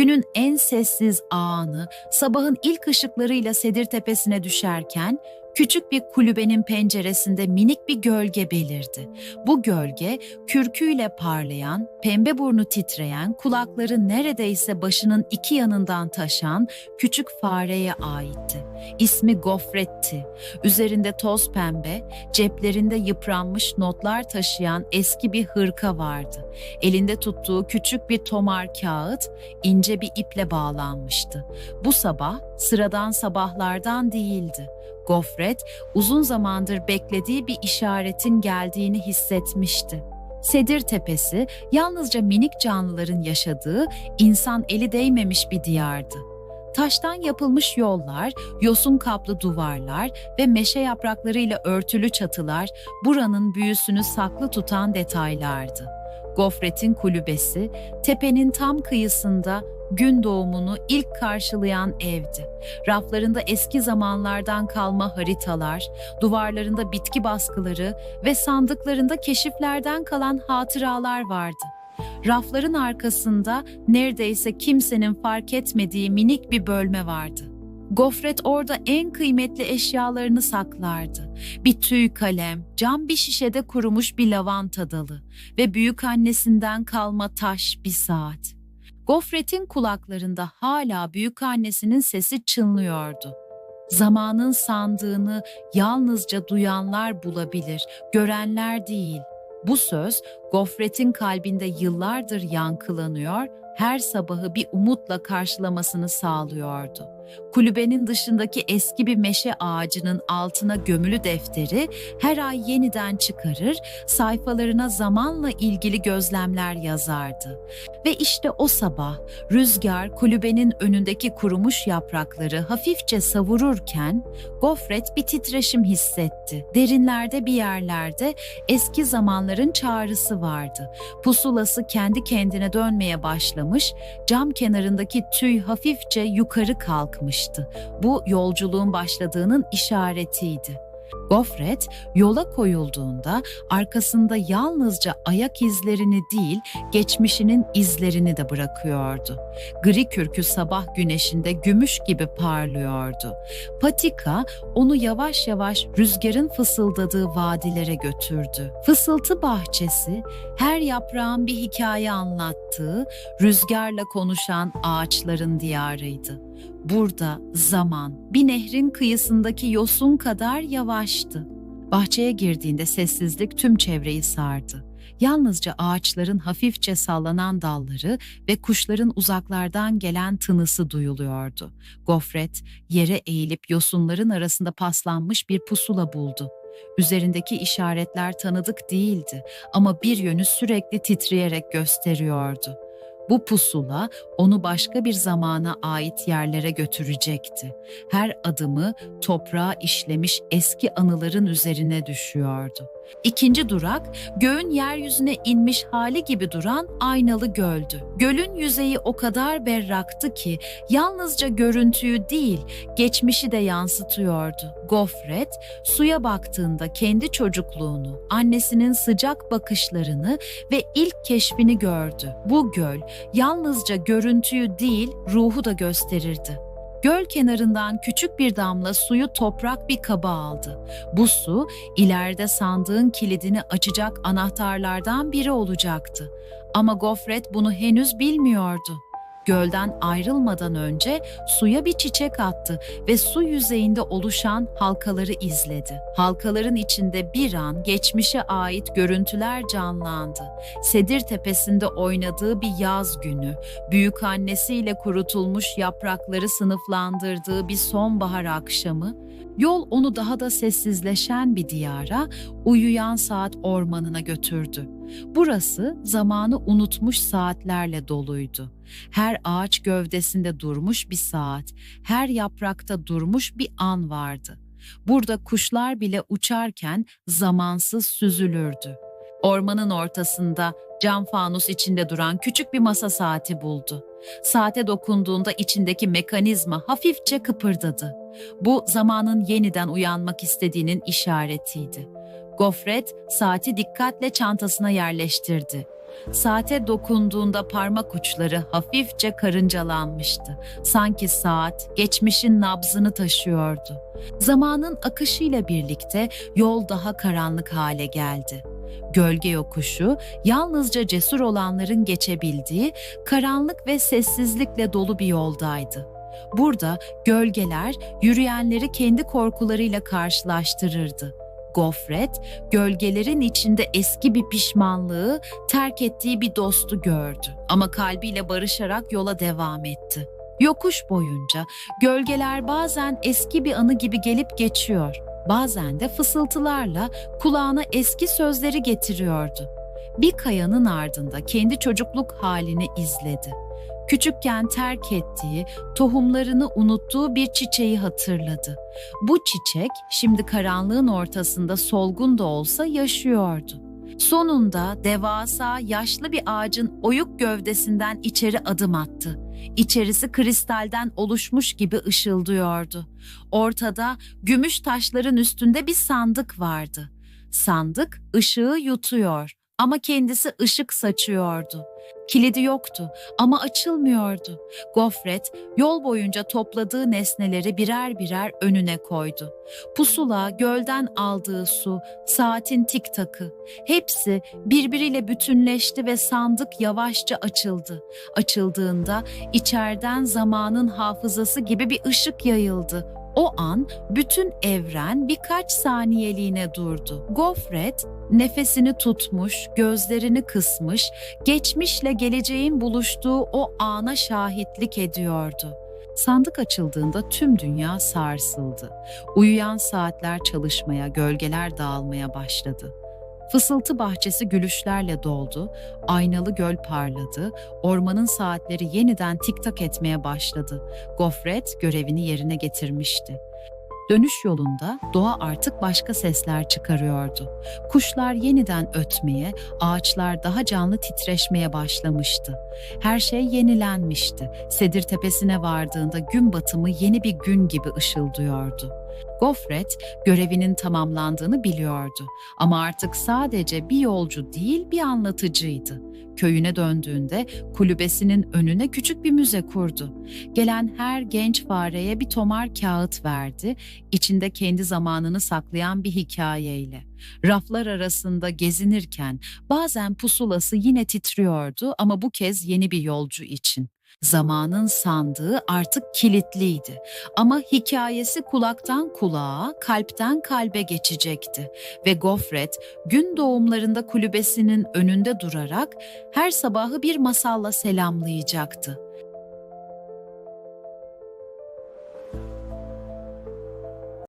Günün en sessiz anı sabahın ilk ışıklarıyla Sedir Tepesi'ne düşerken küçük bir kulübenin penceresinde minik bir gölge belirdi. Bu gölge kürküyle parlayan, pembe burnu titreyen, kulakları neredeyse başının iki yanından taşan küçük fareye aitti. İsmi Gofret'ti. Üzerinde toz pembe, ceplerinde yıpranmış notlar taşıyan eski bir hırka vardı. Elinde tuttuğu küçük bir tomar kağıt ince bir iple bağlanmıştı. Bu sabah sıradan sabahlardan değildi. Gofret uzun zamandır beklediği bir işaretin geldiğini hissetmişti. Sedir Tepesi yalnızca minik canlıların yaşadığı, insan eli değmemiş bir diyardı. Taştan yapılmış yollar, yosun kaplı duvarlar ve meşe yapraklarıyla örtülü çatılar buranın büyüsünü saklı tutan detaylardı. Gofret'in kulübesi tepenin tam kıyısında gün doğumunu ilk karşılayan evdi. Raflarında eski zamanlardan kalma haritalar, duvarlarında bitki baskıları ve sandıklarında keşiflerden kalan hatıralar vardı. Rafların arkasında neredeyse kimsenin fark etmediği minik bir bölme vardı. Gofret orada en kıymetli eşyalarını saklardı. Bir tüy kalem, cam bir şişede kurumuş bir lavanta dalı ve büyük annesinden kalma taş bir saat. Gofret'in kulaklarında hala büyük annesinin sesi çınlıyordu. Zamanın sandığını yalnızca duyanlar bulabilir, görenler değil. Bu söz Gofret'in kalbinde yıllardır yankılanıyor, her sabahı bir umutla karşılamasını sağlıyordu. Kulübenin dışındaki eski bir meşe ağacının altına gömülü defteri her ay yeniden çıkarır, sayfalarına zamanla ilgili gözlemler yazardı. Ve işte o sabah rüzgar kulübenin önündeki kurumuş yaprakları hafifçe savururken Gofret bir titreşim hissetti. Derinlerde bir yerlerde eski zamanların çağrısı vardı. Pusulası kendi kendine dönmeye başlamış, cam kenarındaki tüy hafifçe yukarı kalkmıştı. Bu yolculuğun başladığının işaretiydi. Gofret yola koyulduğunda arkasında yalnızca ayak izlerini değil, geçmişinin izlerini de bırakıyordu. Gri kürkü sabah güneşinde gümüş gibi parlıyordu. Patika onu yavaş yavaş rüzgarın fısıldadığı vadilere götürdü. Fısıltı bahçesi her yaprağın bir hikaye anlattığı, rüzgarla konuşan ağaçların diyarıydı. Burada zaman bir nehrin kıyısındaki yosun kadar yavaştı. Bahçeye girdiğinde sessizlik tüm çevreyi sardı. Yalnızca ağaçların hafifçe sallanan dalları ve kuşların uzaklardan gelen tınısı duyuluyordu. Gofret yere eğilip yosunların arasında paslanmış bir pusula buldu. Üzerindeki işaretler tanıdık değildi ama bir yönü sürekli titreyerek gösteriyordu. Bu pusula onu başka bir zamana ait yerlere götürecekti. Her adımı toprağa işlemiş eski anıların üzerine düşüyordu. İkinci durak göğün yeryüzüne inmiş hali gibi duran aynalı göldü. Gölün yüzeyi o kadar berraktı ki yalnızca görüntüyü değil, geçmişi de yansıtıyordu. Gofret suya baktığında kendi çocukluğunu, annesinin sıcak bakışlarını ve ilk keşfini gördü. Bu göl yalnızca görüntüyü değil, ruhu da gösterirdi. Göl kenarından küçük bir damla suyu toprak bir kaba aldı. Bu su ileride sandığın kilidini açacak anahtarlardan biri olacaktı. Ama Gofret bunu henüz bilmiyordu. Gölden ayrılmadan önce suya bir çiçek attı ve su yüzeyinde oluşan halkaları izledi. Halkaların içinde bir an geçmişe ait görüntüler canlandı. Sedir tepesinde oynadığı bir yaz günü, büyük annesiyle kurutulmuş yaprakları sınıflandırdığı bir sonbahar akşamı, yol onu daha da sessizleşen bir diyara, uyuyan saat ormanına götürdü. Burası zamanı unutmuş saatlerle doluydu. Her ağaç gövdesinde durmuş bir saat, her yaprakta durmuş bir an vardı. Burada kuşlar bile uçarken zamansız süzülürdü. Ormanın ortasında cam fanus içinde duran küçük bir masa saati buldu. Saate dokunduğunda içindeki mekanizma hafifçe kıpırdadı. Bu zamanın yeniden uyanmak istediğinin işaretiydi. Gofret saati dikkatle çantasına yerleştirdi. Saate dokunduğunda parmak uçları hafifçe karıncalanmıştı. Sanki saat geçmişin nabzını taşıyordu. Zamanın akışıyla birlikte yol daha karanlık hale geldi. Gölge yokuşu yalnızca cesur olanların geçebildiği karanlık ve sessizlikle dolu bir yoldaydı. Burada gölgeler yürüyenleri kendi korkularıyla karşılaştırırdı. Gofret, gölgelerin içinde eski bir pişmanlığı, terk ettiği bir dostu gördü. Ama kalbiyle barışarak yola devam etti. Yokuş boyunca gölgeler bazen eski bir anı gibi gelip geçiyor, bazen de fısıltılarla kulağına eski sözleri getiriyordu. Bir kayanın ardında kendi çocukluk halini izledi. Küçükken terk ettiği, tohumlarını unuttuğu bir çiçeği hatırladı. Bu çiçek şimdi karanlığın ortasında solgun da olsa yaşıyordu. Sonunda devasa yaşlı bir ağacın oyuk gövdesinden içeri adım attı. İçerisi kristalden oluşmuş gibi ışıldıyordu. Ortada gümüş taşların üstünde bir sandık vardı. Sandık ışığı yutuyor ama kendisi ışık saçıyordu. Kilidi yoktu ama açılmıyordu. Gofret yol boyunca topladığı nesneleri birer birer önüne koydu. Pusula, gölden aldığı su, saatin tik takı hepsi birbiriyle bütünleşti ve sandık yavaşça açıldı. Açıldığında içeriden zamanın hafızası gibi bir ışık yayıldı. O an bütün evren birkaç saniyeliğine durdu. Gofret nefesini tutmuş, gözlerini kısmış, geçmişle geleceğin buluştuğu o ana şahitlik ediyordu. Sandık açıldığında tüm dünya sarsıldı. Uyuyan saatler çalışmaya, gölgeler dağılmaya başladı. Fısıltı bahçesi gülüşlerle doldu, aynalı göl parladı, ormanın saatleri yeniden tiktak etmeye başladı. Gofret görevini yerine getirmişti. Dönüş yolunda doğa artık başka sesler çıkarıyordu. Kuşlar yeniden ötmeye, ağaçlar daha canlı titreşmeye başlamıştı. Her şey yenilenmişti. Sedir tepesine vardığında gün batımı yeni bir gün gibi ışıldıyordu. Gofret görevinin tamamlandığını biliyordu ama artık sadece bir yolcu değil bir anlatıcıydı. Köyüne döndüğünde kulübesinin önüne küçük bir müze kurdu. Gelen her genç fareye bir tomar kağıt verdi, içinde kendi zamanını saklayan bir hikayeyle. Raflar arasında gezinirken bazen pusulası yine titriyordu ama bu kez yeni bir yolcu için. Zamanın sandığı artık kilitliydi ama hikayesi kulaktan kulağa, kalpten kalbe geçecekti ve Gofret gün doğumlarında kulübesinin önünde durarak her sabahı bir masalla selamlayacaktı.